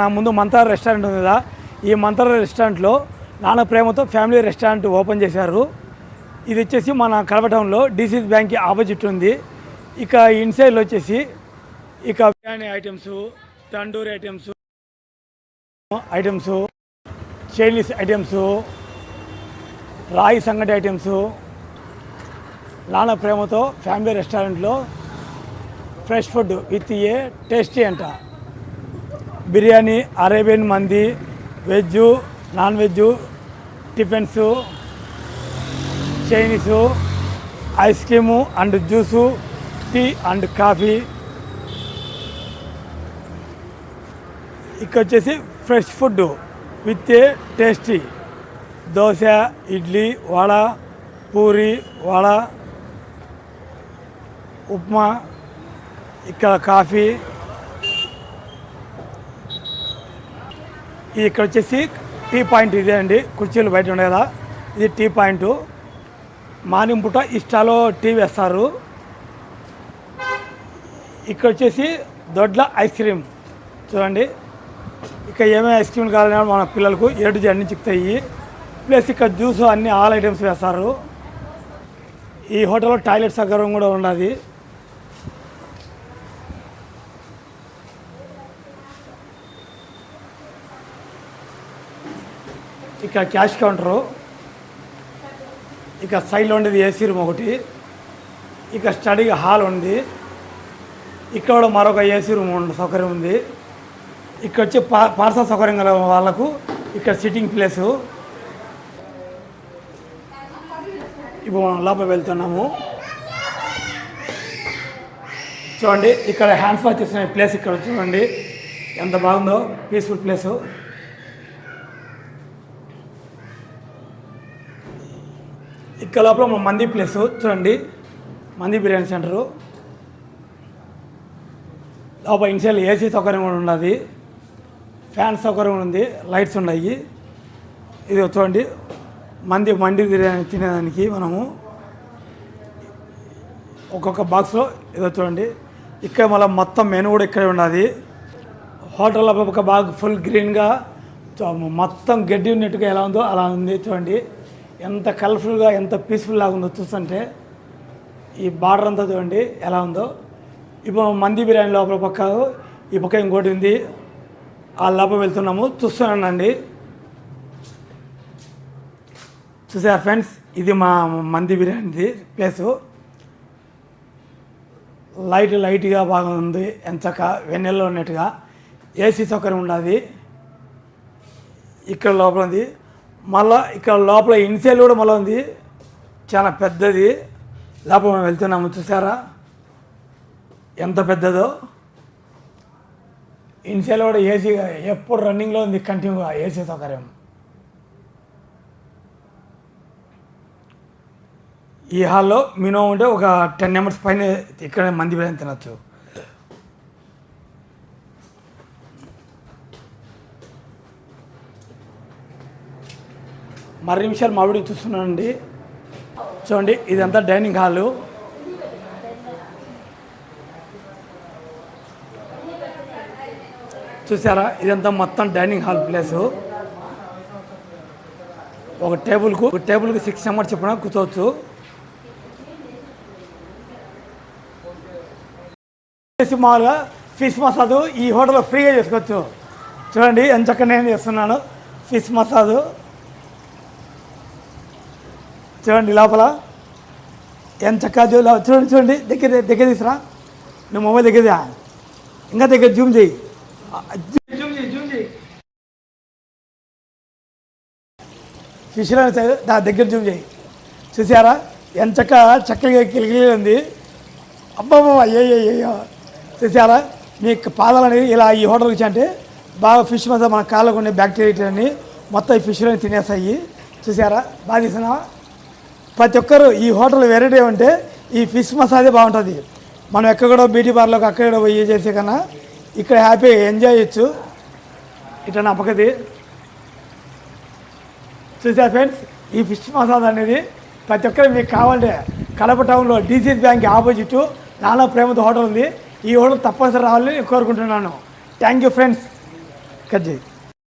నా ముందు మంతార రెస్టారెంట్ ఉంది కదా. ఈ మంతార రెస్టారెంట్లో నాన్న ప్రేమతో ఫ్యామిలీ రెస్టారెంట్ ఓపెన్ చేశారు. ఇది వచ్చేసి మన కడప టౌన్లో డీసీసీ బ్యాంక్కి ఆపోజిట్ ఉంది. ఇక ఇన్సైడ్లో వచ్చేసి ఇక biryani items tandoori items items Chinese items రాయి సంగటి ఐటమ్స్ నాన్న ప్రేమతో ఫ్యామిలీ రెస్టారెంట్లో fresh food with a tasty అంట. Biryani Arabian mandi veg non veg tiffins Chinese ice cream and juice tea and coffee. ఇక్కడ వచ్చేసి fresh food with a tasty dosa idli vada puri vada upma ఇక్కడ coffee ఇది ఇక్కడ వచ్చేసి tea point ఇదే అండి. కుర్చీలు బయట ఉండే కదా. ఇది టీ పాయింట్. మార్నింగ్ పూట ఇష్టాలో టీ వేస్తారు. ఇక్కడ వచ్చేసి దొడ్ల ఐస్ క్రీమ్. చూడండి. ఇక్కడ ఏమేమి ఐస్ క్రీమ్లు కావాలన్నా మన పిల్లలకు ఏడు అన్ని చిక్కుతాయి ప్లస్ ఇక్కడ జ్యూస్ అన్ని ఆల్ ఐటమ్స్ వేస్తారు. ఈ హోటల్లో టాయిలెట్ సౌకర్యం కూడా ఉన్నది ఇక్కడ క్యాష్ కౌంటరు ఇక సైడ్లో ఉండేది ఏసీ రూమ్ ఒకటి ఇక స్టడీ హాల్ ఉంది ఇక్కడ కూడా మరొక ఏసీ రూమ్ ఉన్న సౌకర్యం ఉంది. ఇక్కడ వచ్చి పా పార్సల్ సౌకర్యం గల వాళ్ళకు ఇక్కడ సిట్టింగ్ ప్లేసు. ఇప్పుడు మనం లోపల వెళ్తున్నాము. చూడండి ఇక్కడ హ్యాండ్స్ వాష్ చేసిన ప్లేస్ ఇక్కడ చూడండి. ఎంత బాగుందో పీస్ఫుల్ ప్లేసు. ఇక్కడ లోపల మన మంది ప్లేస్ చూడండి. మంది బిర్యానీ సెంటరు. లోపల ఇన్షియల్ ఏసీ సౌకర్యం కూడా ఉన్నది. ఫ్యాన్ సౌకర్యం ఉంది లైట్స్ ఉన్నాయి. ఇది చూడండి. మంది మండి బిర్యానీ తినేదానికి మనము ఒక్కొక్క బాక్స్లో ఇది చూడండి. ఇక్కడ మళ్ళీ మొత్తం మెనూ కూడా ఇక్కడే ఉన్నది. హోటల్లో ఒక బాగా ఫుల్ గ్రీన్గా మొత్తం గడ్డి ఉన్నట్టుగా ఎలా ఉందో అలా ఉంది చూడండి. ఎంత కలర్ఫుల్గా ఎంత పీస్ఫుల్ లాగా ఉందో చూస్తుంటే ఈ బార్డర్ అంతా చూడండి ఎలా ఉందో. ఇప్పుడు మంది బిర్యానీ లోపల పక్క ఈ పక్క ఇంకోటి ఉంది. ఆ లోపల వెళ్తున్నాము. చూస్తున్నానండి. చూసారా ఫ్రెండ్స్? ఇది మా మంది బిర్యానీది ప్లేసు. లైట్ లైట్గా బాగా ఉంది. ఎంచక వెన్నెల్లో ఉన్నట్టుగా. ఏసీ సౌకర్యం ఉన్నది ఇక్కడ లోపల ఉంది. మళ్ళా ఇక్కడ లోపల ఇన్సేల్ కూడా మళ్ళీ ఉంది. చాలా పెద్దది. లోపల మనం వెళ్తున్నాము చూసారా? ఎంత పెద్దదో. ఇన్సేల్ కూడా ఏసీ ఎప్పుడు రన్నింగ్లో ఉంది కంటిన్యూగా ఏసీ సౌకర్యం. ఈ హాల్లో మినిమం ఉంటే ఒక టెన్ మెంబర్స్ పైన ఇక్కడ మంది పైన తినచ్చు. మరి నిమిషాలు మా వీడియో చూస్తున్నానండి. చూడండి ఇదంతా డైనింగ్ హాలు. చూసారా ఇదంతా మొత్తం డైనింగ్ హాల్ ప్లేసు. ఒక టేబుల్కు ఒక టేబుల్కి సిక్స్ నెంబర్ చెప్పిన కూర్చోవచ్చు. మామూలుగా ఫిష్ మసాజ్ ఈ హోటల్లో ఫ్రీగా చేసుకోవచ్చు. చూడండి ఎంత చక్కగా నేను చేస్తున్నాను. ఫిష్ మసాజ్ చూడండి లోపల. ఎంత చక్కగా చూ- చూడండి చూడండి దగ్గర దగ్గర తీసురా. నువ్వు మొబైల్ దగ్గర ఇంకా దగ్గర జూమ్ చేయి. జూమ్ జూమ్ చేయి జూమ్ చేయి. ఫిష్లో దా దగ్గర జూమ్ చేయి. చూసారా? ఎంత చక్కగా చక్కగా కిలికిలి ఉంది. అబ్బాబా అయ్యో అయ్యో చూసారా? మీకు పాదాలు అనేది ఇలా ఈ హోటల్కి వచ్చి అంటే బాగా ఫిష్ మసాలా మన కాళ్ళకు ఉండే బ్యాక్టీరియా మొత్తం ఈ ఫిష్లో తినేస్తాయి. చూసారా? బాగా తీసినావా? ప్రతి ఒక్కరు ఈ హోటల్ వెరైటీ ఉంటే ఈ ఫిష్ మసాజే బాగుంటుంది. మనం ఎక్కడో బ్యూటీ పార్లర్కి అక్కడ పోయి చేసే కన్నా ఇక్కడ హ్యాపీగా ఎంజాయ్ చేయొచ్చు. ఇట్లా నా పక్కది ఫ్రెండ్స్? ఈ ఫిష్ మసాజ్ అనేది ప్రతి ఒక్కరు మీకు కావాలంటే కడప టౌన్లో డీసీఎస్ బ్యాంక్ ఆపోజిట్ నానా ప్రేమతో హోటల్ ఉంది. ఈ హోటల్ తప్పనిసరి రావాలని నేను కోరుకుంటున్నాను. Thank you friends. కట్ చేయి.